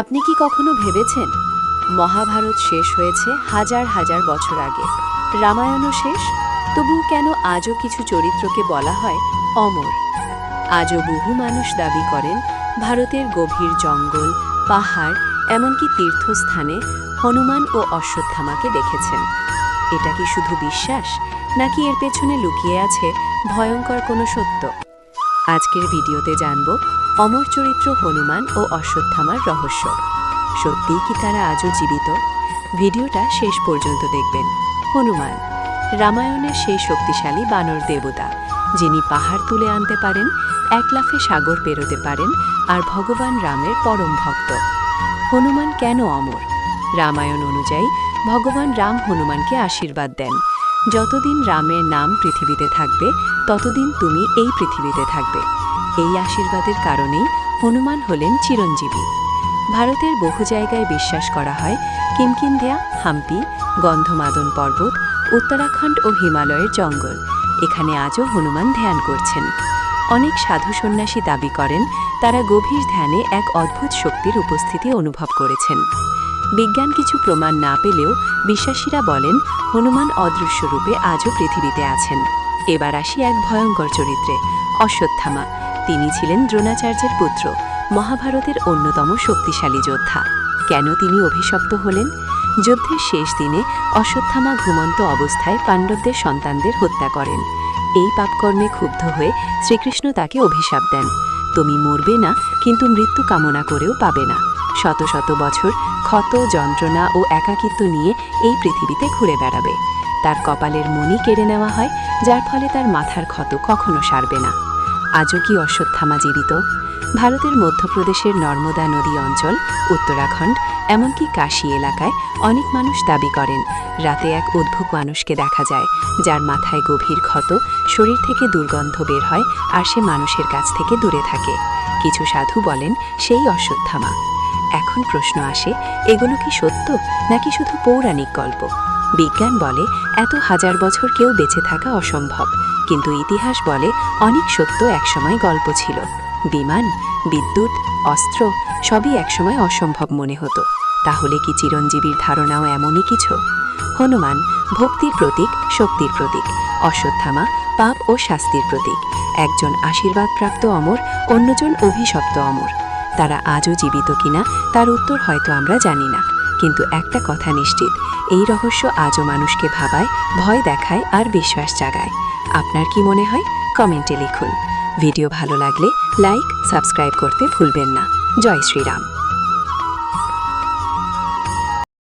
আপনি কি কখনো ভেবেছেন মহাভারত শেষ হয়েছে হাজার হাজার বছর আগে? রামায়ণও শেষ? তবু কেন আজও কিছু চরিত্রকে বলা হয় অমর? আজও বহু মানুষ দাবি করেন ভারতের গভীর জঙ্গল, পাহাড়, এমনকি তীর্থস্থানে হনুমান ও অশ্বত্থামাকে দেখেছেন। এটা কি শুধু বিশ্বাস, নাকি এর পেছনে লুকিয়ে আছে ভয়ঙ্কর কোনো সত্য? আজকের ভিডিওতে জানব অমর চরিত্র হনুমান ও অশ্বত্থামার রহস্য। সত্যিই কি তারা আজও জীবিত? ভিডিওটা শেষ পর্যন্ত দেখবেন। হনুমান, রামায়ণের সেই শক্তিশালী বানর দেবতা, যিনি পাহাড় তুলে আনতে পারেন, এক লাফে সাগর পেরোতে পারেন আর ভগবান রামের পরম ভক্ত। হনুমান কেন অমর? রামায়ণ অনুযায়ী, ভগবান রাম হনুমানকে আশীর্বাদ দেন। যতদিন রামের নাম পৃথিবীতে থাকবে, ততদিন তুমি এই পৃথিবীতে থাকবে। এই আশীর্বাদের কারণেই হনুমান হলেন চিরঞ্জীবী। ভারতের বহু জায়গায় বিশ্বাস করা হয় কিমকিন্ধিয়া হাম্পি, গন্ধমাদন পর্বত, উত্তরাখণ্ড ও হিমালয়ের জঙ্গল। এখানে আজও হনুমান ধ্যান করছেন। অনেক সাধু সন্ন্যাসী দাবি করেন, তারা গভীর ধ্যানে এক অদ্ভুত শক্তির উপস্থিতি অনুভব করেছেন। বিজ্ঞান কিছু প্রমাণ না পেলেও বিশ্বাসীরা বলেন, হনুমান অদৃশ্য রূপে আজও পৃথিবীতে আছেন। এবার আসি এক ভয়ঙ্কর চরিত্রে, অশ্বত্থামা। তিনি ছিলেন দ্রোণাচার্যের পুত্র, মহাভারতের অন্যতম শক্তিশালী যোদ্ধা। কেন তিনি অভিশপ্ত হলেন? যুদ্ধের শেষ দিনে অশ্বত্থামা ঘুমন্ত অবস্থায় পাণ্ডবদের সন্তানদের হত্যা করেন। এই পাপকর্মে ক্ষুব্ধ হয়ে শ্রীকৃষ্ণ তাকে অভিশাপ দেন। তুমি মরবে না, কিন্তু মৃত্যু কামনা করেও পাবে না। শত শত বছর ক্ষত, যন্ত্রণা ও একাকিত্ব নিয়ে এই পৃথিবীতে ঘুরে বেড়াবে। তার কপালের মণি কেড়ে নেওয়া হয়, যার ফলে তার মাথার ক্ষত কখনো সারবে না। আজও কি অশ্বত্থামা জীবিত? ভারতের মধ্যপ্রদেশের নর্মদা নদী অঞ্চল, উত্তরাখণ্ড, এমনকি কাশী এলাকায় অনেক মানুষ দাবি করেন, রাতে এক অদ্ভুত মানুষকে দেখা যায়, যার মাথায় গভীর ক্ষত, শরীর থেকে দুর্গন্ধ বের হয় আর সে মানুষের কাছ থেকে দূরে থাকে। কিছু সাধু বলেন, সেই অশ্বত্থামা। এখন প্রশ্ন আসে, এগুলো কি সত্য, নাকি শুধু পৌরাণিক গল্প? বিজ্ঞান বলে এত হাজার বছর কেউ বেঁচে থাকা অসম্ভব। কিন্তু ইতিহাস বলে অনেক সত্য একসময় গল্প ছিল। বিমান, বিদ্যুৎ, অস্ত্র সবই একসময় অসম্ভব মনে হতো। তাহলে কি চিরঞ্জীবীর ধারণাও এমনই কিছু? হনুমান, ভক্তির প্রতীক, শক্তির প্রতীক, অশ্বত্থামা, পাপ ও শাস্তির প্রতীক, একজন আশীর্বাদপ্রাপ্ত অমর, অন্যজন অভিশপ্ত অমর। তারা আজও জীবিত কিনা, তার উত্তর হয়তো আমরা জানি না। কিন্তু একটা কথা নিশ্চিত, এই রহস্য আজও মানুষকে ভাবায়, ভয় দেখায় আর বিশ্বাস জাগায়। আপনার কি মনে হয়? কমেন্টে লিখুন। ভিডিও ভালো লাগলে লাইক, সাবস্ক্রাইব করতে ভুলবেন না। জয় শ্রীরাম।